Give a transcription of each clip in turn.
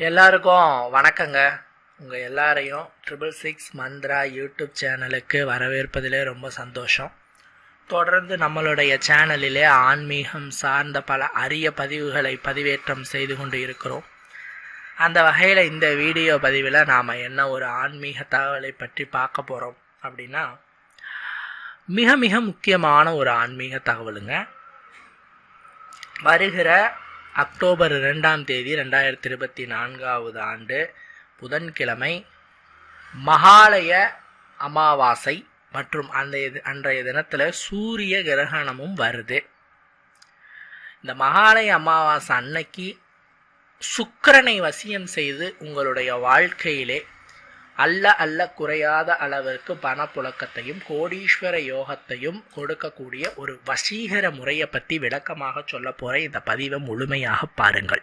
எல்லாருக்கும் வணக்கங்க. உங்கள் எல்லாரையும் ட்ரிபிள் சிக்ஸ் மந்த்ரா யூடியூப் சேனலுக்கு வரவேற்பதிலே ரொம்ப சந்தோஷம். தொடர்ந்து நம்மளுடைய சேனலிலே ஆன்மீகம் சார்ந்த பல அரிய பதிவுகளை பதிவேற்றம் செய்து கொண்டு இருக்கிறோம். அந்த வகையில் இந்த வீடியோ பதிவில் நாம் என்ன ஒரு ஆன்மீக தகவலை பற்றி பார்க்க போகிறோம் அப்படின்னா மிக மிக முக்கியமான ஒரு ஆன்மீக தகவலுங்க. வருகிற அக்டோபர் ரெண்டாம் தேதி ரெண்டாயிரத்தி இருபத்தி நான்காவது ஆண்டு புதன்கிழமை மகாலய அமாவாசை மற்றும் அந்த இது அன்றைய தினத்தில் சூரிய கிரகணமும் வருது. இந்த மகாலய அமாவாசை அன்னைக்கு சுக்கரனை வசியம் செய்து உங்களுடைய வாழ்க்கையிலே அல்ல அல்ல குறையாத அளவிற்கு பணப்புழக்கத்தையும் கோடீஸ்வர யோகத்தையும் கொடுக்கக்கூடிய ஒரு வசீகர முறையை பற்றி விளக்கமாக சொல்ல போகிற இந்த பதிவை முழுமையாக பாருங்கள்.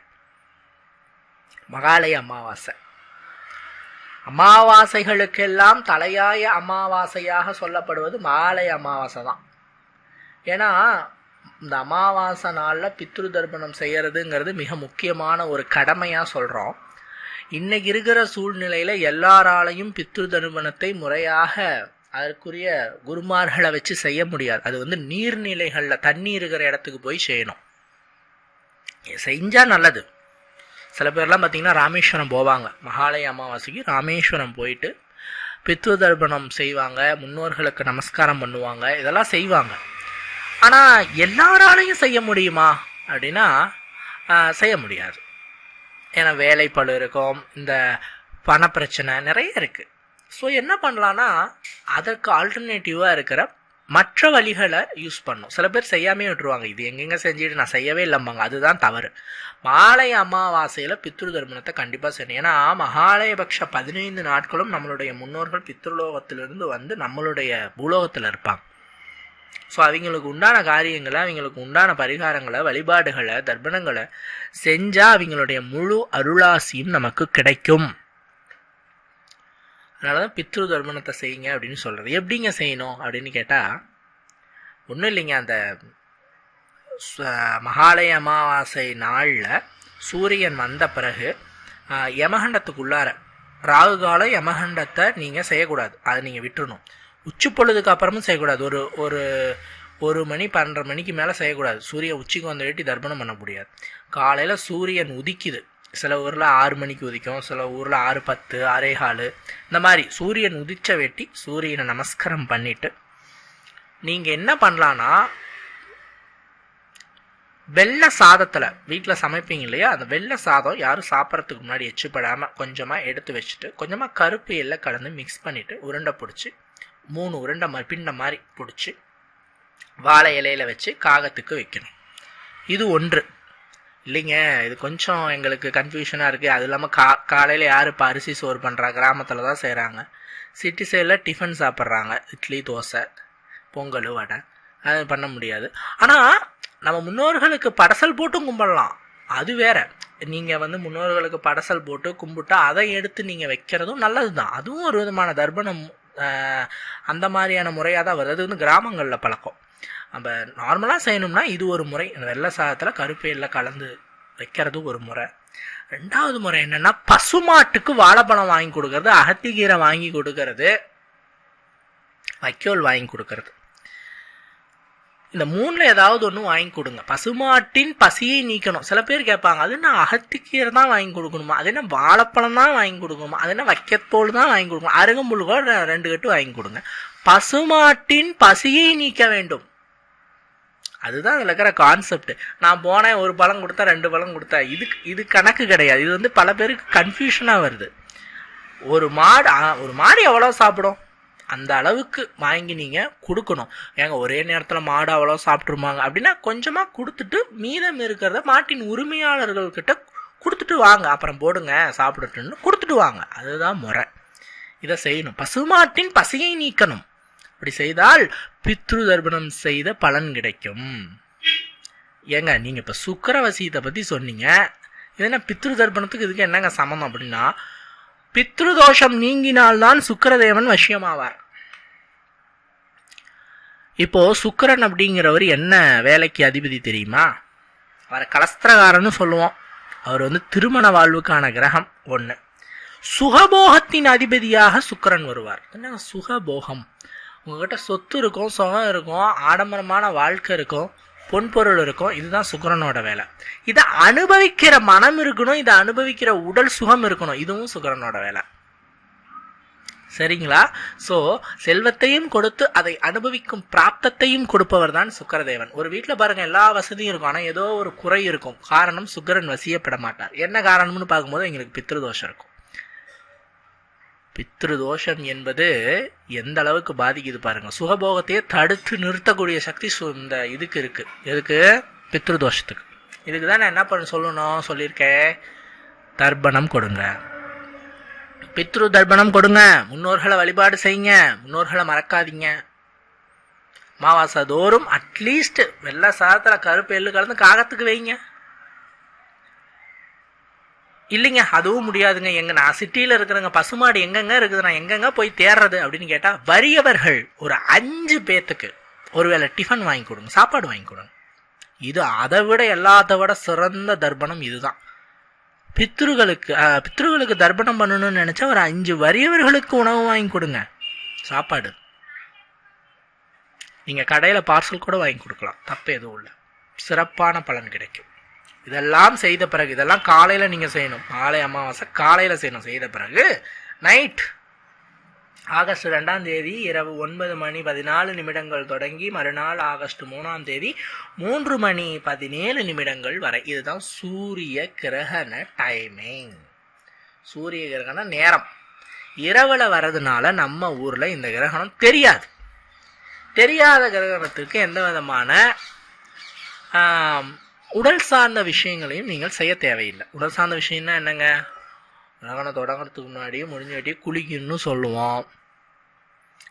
மகாலய அமாவாசை. அமாவாசைகளுக்கெல்லாம் தலையாய அமாவாசையாக சொல்லப்படுவது மகாலய அமாவாசை தான். ஏன்னா இந்த அமாவாசை நாளில் பித்ரு தர்ப்பணம் செய்கிறதுங்கிறது மிக முக்கியமான ஒரு கடமையாக சொல்கிறோம் இன்னைக்கு இருக்கிற சூழ்நிலையில் எல்லாராலையும் பித்ரு தர்ப்பணத்தை முறையாக அதற்குரிய குருமார்களை வச்சு செய்ய முடியாது. அது வந்து நீர்நிலைகளில் தண்ணி இருக்கிற இடத்துக்கு போய் செய்யணும். செஞ்சால் நல்லது. சில பேர்லாம் பார்த்திங்கன்னா ராமேஸ்வரம் போவாங்க. மகாலய அமாவாசைக்கு ராமேஸ்வரம் போயிட்டு பித்ரு தர்ப்பணம் செய்வாங்க முன்னோர்களுக்கு நமஸ்காரம் பண்ணுவாங்க இதெல்லாம் செய்வாங்க. ஆனால் எல்லாராலையும் செய்ய முடியுமா? அப்படின்னா செய்ய முடியாது. ஏன்னா வேலைப்பழு இருக்கும் இந்த பணப்பிரச்சனை நிறைய இருக்குது ஸோ என்ன பண்ணலான்னா அதற்கு ஆல்டர்னேட்டிவாக இருக்கிற மற்ற வழிகளை யூஸ் பண்ணும். சில பேர் செய்யாமே விட்டுருவாங்க. இது எங்கெங்கே செஞ்சுட்டு நான் செய்யவே இல்லைம்பாங்க. அதுதான் தவறு. மாலை அமாவாசையில் பித்ரு தர்மணத்தை கண்டிப்பாக செய்யணும். ஏன்னா மகாலயபக்ஷ பதினைந்து நாட்களும் நம்மளுடைய முன்னோர்கள் பித்ருலோகத்திலிருந்து வந்து நம்மளுடைய பூலோகத்தில் இருப்பாங்க. ஸோ அவங்களுக்கு உண்டான காரியங்களை அவங்களுக்கு உண்டான பரிகாரங்களை வழிபாடுகளை தர்ப்பணங்களை செஞ்சால் அவங்களுடைய முழு அருளாசியும் நமக்கு கிடைக்கும். அதனால தான் பித்ரு தர்ப்பணத்தை செய்யுங்க அப்படின்னு சொல்கிறது எப்படிங்க செய்யணும் அப்படின்னு கேட்டால் ஒன்றும் இல்லைங்க அந்த மகாலய அமாவாசை நாளில் சூரியன் வந்த பிறகு யமகண்டத்துக்குள்ளார ராகு கால யமகண்டத்தை நீங்கள் செய்யக்கூடாது. அதை நீங்கள் விட்டுறணும். உச்சி பொழுதுக்கு அப்புறமும் செய்யக்கூடாது. ஒரு ஒரு ஒரு மணி பன்னெண்டரை மணிக்கு மேலே செய்யக்கூடாது. சூரியன் உச்சிக்கு வந்த வெட்டி தர்ப்பணம் பண்ண முடியாது. காலையில் சூரியன் உதிக்குது. சில ஊரில் ஆறு மணிக்கு உதிக்கும் சில ஊரில் ஆறு பத்து ஆறே காலு. இந்த மாதிரி சூரியன் உதிச்ச வெட்டி சூரியனை நமஸ்காரம் பண்ணிவிட்டு நீங்கள் என்ன பண்ணலான்னா வெள்ளை சாதத்தில் வீட்டில் சமைப்பீங்க இல்லையா? அந்த வெள்ளை சாதம் யாரும் சாப்பிட்றதுக்கு முன்னாடி எச்சுப்படாமல் கொஞ்சமாக எடுத்து வச்சுட்டு கொஞ்சமாக கருப்பு எல்லாம் கலந்து மிக்ஸ் பண்ணிவிட்டு உருண்டை பிடிச்சி மூணு உருண்டை மாதிரி பின்ன மாதிரி பிடிச்சி வாழை இலையில் வச்சு காகத்துக்கு வைக்கணும். இது ஒன்று. இல்லைங்க இது கொஞ்சம் எங்களுக்கு கன்ஃபியூஷனாக இருக்குது அது இல்லாமல் கா காலையில் யார் இப்போ அரிசி சோறு பண்ணுறா கிராமத்தில் தான் செய்கிறாங்க சிட்டி சைடில் டிஃபன் சாப்பிட்றாங்க. இட்லி தோசை பொங்கல் வடை. அது பண்ண முடியாது. ஆனால் நம்ம முன்னோர்களுக்கு படசல் போட்டும் கும்பிடலாம். அது வேற. நீங்கள் வந்து முன்னோர்களுக்கு படசல் போட்டு கும்பிட்டா அதை எடுத்து நீங்கள் வைக்கிறதும் நல்லது தான் அதுவும் ஒரு விதமான தர்ப்பணம் அந்த மாதிரியான முறையாக தான் வருது. அது வந்து கிராமங்களில் பழக்கம். நம்ம நார்மலாக செய்யணும்னா இது ஒரு முறை. வெள்ளை சாதத்தில் கருப்பையில் கலந்து வைக்கிறது ஒரு முறை. ரெண்டாவது முறை என்னென்னா பசுமாட்டுக்கு வாழைப்பழம் வாங்கி கொடுக்கறது அகத்திக்கீரை வாங்கி கொடுக்கறது வைக்கோல் வாங்கி கொடுக்கறது. இந்த மூணில் ஏதாவது ஒன்று வாங்கி கொடுங்க. பசுமாட்டின் பசியை நீக்கணும். சில பேர் கேட்பாங்க அது என்ன அகத்திக்கீரை தான் வாங்கி கொடுக்கணுமா? அது என்ன வாழைப்பழம் தான் வாங்கி கொடுக்கணுமா? அது என்ன வைக்கத்தோல் தான் வாங்கி கொடுக்கணும்? அருகம்புல் கூட ரெண்டு கட்டு வாங்கி கொடுங்க. பசுமாட்டின் பசியை நீக்க வேண்டும். அதுதான் அதில் இருக்கிற கான்செப்ட் நான் போனேன் ஒரு பழம் கொடுத்தா ரெண்டு பழம் கொடுத்தா. இது இது கணக்கு கிடையாது. இது வந்து பல பேருக்கு கன்ஃபியூஷனாக வருது. ஒரு மாடு ஒரு மாடு எவ்வளோ சாப்பிடும்? அந்த அளவுக்கு வாங்கி நீங்கள் கொடுக்கணும். ஏங்க ஒரே நேரத்தில் மாடு அவ்வளோ சாப்பிட்ருமாங்க அப்படின்னா கொஞ்சமாக கொடுத்துட்டு மீதம் இருக்கிறத மாட்டின் உரிமையாளர்கள்கிட்ட கொடுத்துட்டு வாங்க. அப்புறம் போடுங்க சாப்பிடட்டுன்னு கொடுத்துட்டு வாங்க. அதுதான் முறை. இதை செய்யணும். பசுமாட்டின் பசியை நீக்கணும். அப்படி செய்தால் பித்ரு தர்ப்பணம் செய்த பலன் கிடைக்கும். ஏங்க நீங்கள் இப்போ சுக்கரவசியத்தை பற்றி சொன்னீங்க. இது என்ன பித்ரு தர்ப்பணத்துக்கு இதுக்கு என்னங்க சம்மந்தம் அப்படின்னா பித்ருதோஷம் நீங்கினால்தான் சுக்கரதேவன் வசியமாவார். இப்போ சுக்கரன் அப்படிங்கிறவர் என்ன வேலைக்கு அதிபதி தெரியுமா? அவரை கலஸ்திரகாரன்னு சொல்லுவோம். அவர் வந்து திருமண வாழ்வுக்கான கிரகம் ஒன்று சுகபோகத்தின் அதிபதியாக சுக்கரன் வருவார். என்ன சுகபோகம்? உங்ககிட்ட சொத்து இருக்கும் சுகம் இருக்கும் ஆடம்பரமான வாழ்க்கை இருக்கும். பொன்பொருள் இருக்கும். இதுதான் சுக்கரனோட வேலை. இதை அனுபவிக்கிற மனம் இருக்கணும் இதை அனுபவிக்கிற உடல் சுகம் இருக்கணும். இதுவும் சுக்கரனோட வேலை. சரிங்களா? ஸோ செல்வத்தையும் கொடுத்து அதை அனுபவிக்கும் பிராப்தத்தையும் கொடுப்பவர் தான் சுக்கரதேவன். ஒரு வீட்டில் பாருங்க எல்லா வசதியும் இருக்கும். ஆனால் ஏதோ ஒரு குறை இருக்கும். காரணம் சுக்கரன் வசியப்பட மாட்டார். என்ன காரணம்னு பார்க்கும்போது எங்களுக்கு பித்ருதோஷம் இருக்கும். பித்ருதோஷம் என்பது எந்த அளவுக்கு பாதிக்குது பாருங்க. சுகபோகத்தையே தடுத்து நிறுத்தக்கூடிய சக்தி இந்த இதுக்கு இருக்கு. எதுக்கு? பித்ருதோஷத்துக்கு. இதுக்கு தான் நான் என்ன பண்ண சொல்லணும் சொல்லியிருக்கேன். தர்ப்பணம் கொடுங்க. பித்ரு தர்ப்பணம் கொடுங்க. முன்னோர்களை வழிபாடு செய்யுங்க. முன்னோர்களை மறக்காதீங்க. அமாவாசை தோறும் அட்லீஸ்ட் வெள்ளை சாதத்தில் கருப்பு எள்ளு கலந்து காகத்துக்கு வைங்க. இல்லைங்க அதுவும் முடியாதுங்க. எங்க நான் சிட்டியில் இருக்கிறங்க. பசுமாடு எங்கெங்க இருக்குது? நான் எங்கெங்க போய் தேடுறது அப்படின்னு கேட்டா வறியவர்கள் ஒரு அஞ்சு பேத்துக்கு ஒருவேளை டிஃபன் வாங்கி கொடுங்க சாப்பாடு வாங்கி கொடுங்க. இது அதை விட எல்லாத்த விட சிறந்த தர்ப்பணம் இதுதான். பித்ருகளுக்கு பித்ருகளுக்கு தர்ப்பணம் பண்ணணும்னு நினைச்சா ஒரு அஞ்சு வறியவர்களுக்கு உணவு வாங்கி கொடுங்க. சாப்பாடு. நீங்க கடையில பார்சல் கூட வாங்கி கொடுக்கலாம். தப்பு எதுவும் இல்லை. சிறப்பான பலன் கிடைக்கும். இதெல்லாம் செய்த பிறகு இதெல்லாம் காலையில் நீங்கள் செய்யணும். மாலை அமாவாசை காலையில் செய்யணும். செய்த பிறகு நைட் ஆகஸ்ட் ரெண்டாம் தேதி இரவு ஒன்பது மணி பதினாலு நிமிடங்கள் தொடங்கி மறுநாள் ஆகஸ்ட் மூணாம் தேதி மூன்று மணி பதினேழு நிமிடங்கள் வரை. இதுதான் சூரிய கிரகண டைமிங் சூரிய கிரகண நேரம். இரவில் வர்றதுனால நம்ம ஊரில் இந்த கிரகணம் தெரியாது. தெரியாத கிரகணத்துக்கு எந்த விதமான உடல் சார்ந்த விஷயங்களையும் நீங்கள் செய்ய தேவையில்லை. உடல் சார்ந்த விஷயம்னா என்னங்க? கிரகணம் தொடங்கிறதுக்கு முன்னாடியே முடிஞ்ச குளிக்கணும்னு சொல்லுவோம்.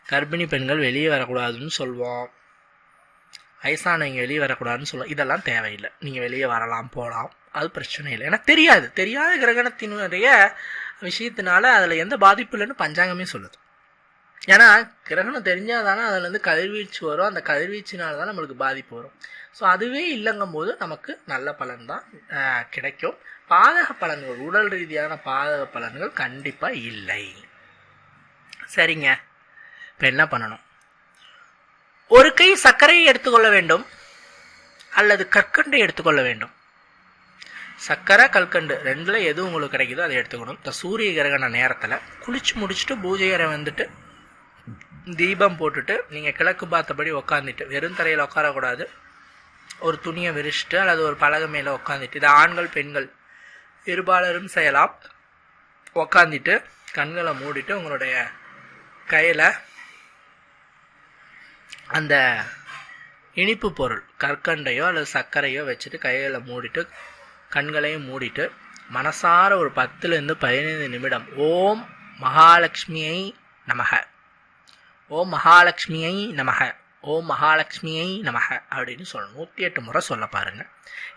கர்ப்பிணி பெண்கள் வெளியே வரக்கூடாதுன்னு சொல்லுவோம். வயசானவங்க வெளியே வரக்கூடாதுன்னு சொல்லுவோம். இதெல்லாம் தேவையில்லை. நீங்கள் வெளியே வரலாம் போகலாம் அது பிரச்சனை இல்லை. ஏன்னா தெரியாது. தெரியாத கிரகணத்தினுடைய விஷயத்தினால அதில் எந்த பாதிப்பு இல்லைன்னு பஞ்சாங்கமே சொல்லுது. ஏன்னா கிரகணம் தெரிஞ்சால் தானே அதுலேருந்து கதிர்வீச்சு வரும். அந்த கதிர்வீச்சினால தான் நம்மளுக்கு பாதிப்பு வரும். ஸோ அதுவே இல்லைங்கும் போது நமக்கு நல்ல பலன் தான் கிடைக்கும். பாதக பலன்கள் உடல் ரீதியான பாதக பலன்கள் கண்டிப்பாக இல்லை. சரிங்க. இப்போ என்ன பண்ணணும்? ஒரு கை சர்க்கரையை எடுத்துக்கொள்ள வேண்டும் அல்லது கற்கண்டை எடுத்துக்கொள்ள வேண்டும். சர்க்கரை கல்கண்டு ரெண்டில் எது உங்களுக்கு கிடைக்குதோ அதை எடுத்துக்கணும். இந்த சூரிய கிரகண நேரத்தில் குளிச்சு முடிச்சுட்டு பூஜை அறை வந்துட்டு தீபம் போட்டுட்டு நீங்கள் கிழக்கு பார்த்தபடி உக்காந்துட்டு வெறும் தரையில் உட்காரக்கூடாது ஒரு துணியை விரிச்சிட்டு அல்லது ஒரு பலகை மேலே உட்காந்துட்டு இது ஆண்கள் பெண்கள் இருபாலரும் செய்யலாம். உக்காந்துட்டு கண்களை மூடிட்டு உங்களுடைய கையில் அந்த இனிப்பு பொருள் கற்கண்டையோ அல்லது சர்க்கரையோ வச்சுட்டு கையில் மூடிட்டு கண்களையும் மூடிட்டு மனசார ஒரு பத்துலேருந்து பதினைந்து நிமிடம் ஓம் மகாலட்சுமியை நமக. ஓம் மகாலட்சுமியை நமக ஓம் மகாலட்சுமியை நமக அப்படின்னு சொல்லணும். நூற்றி எட்டு முறை சொல்ல பாருங்க.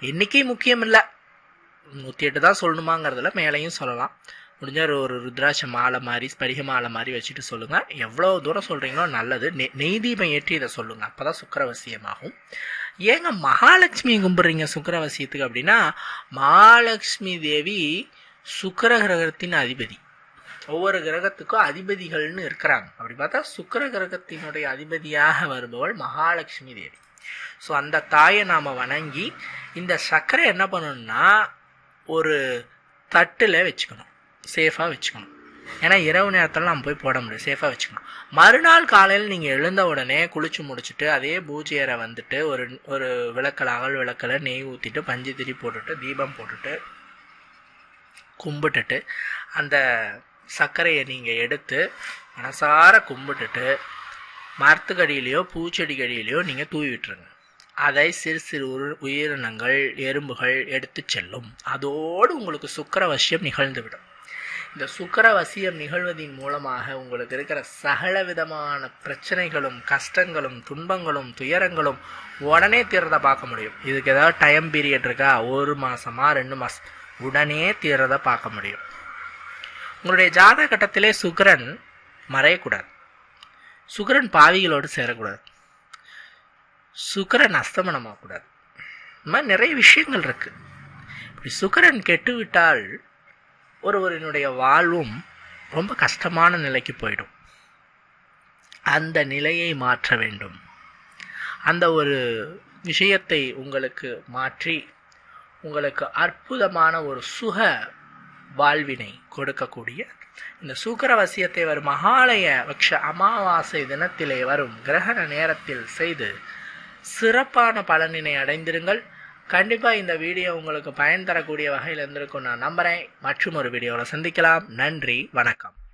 எண்ணிக்கை முக்கியம் இல்லை நூற்றி எட்டு தான் சொல்லணுமாங்கிறதுல மேலேயும் சொல்லலாம். முடிஞ்சால் ஒரு- ருத்ராட்ச மாலை மாதிரி ஸ்படிக மாலை மாதிரி வச்சுட்டு சொல்லுங்கள் எவ்வளோ தூரம் சொல்கிறீங்களோ நல்லது. நெ- நெய் தீபம் ஏற்றி இதை சொல்லுங்கள் அப்போ தான் சுக்கரவசியமாகும். ஏங்க மகாலட்சுமி கும்பிட்றீங்க சுக்கரவசியத்துக்கு அப்படின்னா மகாலட்சுமி தேவி சுக்கிர கிரகத்தின் அதிபதி. ஒவ்வொரு கிரகத்துக்கும் அதிபதிகள்னு இருக்கிறாங்க. அப்படி பார்த்தா சுக்கிர கிரகத்தினுடைய அதிபதியாக வருபவள் மகாலட்சுமி தேவி. ஸோ அந்த தாயை நாம் வணங்கி இந்த சர்க்கரை என்ன பண்ணணும்னா ஒரு தட்டில் வச்சுக்கணும். சேஃபாக வச்சுக்கணும். ஏன்னா இரவு நேரத்தில் நம்ம போய் போட முடியும் சேஃபாக வச்சுக்கணும். மறுநாள் காலையில் நீங்கள் எழுந்த உடனே குளிச்சு முடிச்சுட்டு அதே பூஜையரை வந்துட்டு ஒரு ஒரு விளக்கல் அகல் விளக்கில் நெய் ஊற்றிட்டு பஞ்சு திரி போட்டுட்டு தீபம் போட்டுட்டு கும்பிட்டுட்டு அந்த சர்க்கரையை நீங்கள் எடுத்து மனசார கும்பிட்டுட்டு மரத்துக்கடியிலையோ பூச்செடிக்கடியிலையோ நீங்கள் தூவி விட்டுருங்க. அதை சிறு சிறு உரு- உயிரினங்கள் எறும்புகள் எடுத்து செல்லும். அதோடு உங்களுக்கு சுக்கரவசியம் நிகழ்ந்துவிடும். இந்த சுக்கரவசியம் நிகழ்வதின் மூலமாக உங்களுக்கு இருக்கிற சகல விதமான பிரச்சனைகளும் கஷ்டங்களும் துன்பங்களும் துயரங்களும் உடனே தீர்றதை பார்க்க முடியும். இதுக்கு ஏதாவது டைம் பீரியட் இருக்கா? ஒரு மாதமா ரெண்டு மாசம் உடனே தீர்றதை பார்க்க முடியும். உங்களுடைய ஜாதக கட்டத்திலே சுக்கிரன் மறையக்கூடாது. சுக்கிரன் பாவிகளோடு சேரக்கூடாது. சுக்கரன் அஸ்தமனமாகக்கூடாது. இந்த மாதிரி நிறைய விஷயங்கள் இருக்குது இப்படி சுக்கரன் கெட்டுவிட்டால் ஒருவரினுடைய வாழ்வும் ரொம்ப கஷ்டமான நிலைக்கு போயிடும். அந்த நிலையை மாற்ற வேண்டும். அந்த ஒரு விஷயத்தை உங்களுக்கு மாற்றி உங்களுக்கு அற்புதமான ஒரு சுக வாழ்வினை கொடுக்கக்கூடிய இந்த சூக்கரவசியத்தை வரும் மகாலய பக்ஷ அமாவாசை தினத்திலே வரும் கிரகண நேரத்தில் செய்து சிறப்பான பலனினை அடைந்திருங்கள். கண்டிப்பாக இந்த வீடியோ உங்களுக்கு பயன் தரக்கூடிய வகையில் இருந்திருக்கும் நான் நம்புகிறேன் மற்றும் ஒரு வீடியோவில் சந்திக்கலாம். நன்றி. வணக்கம்.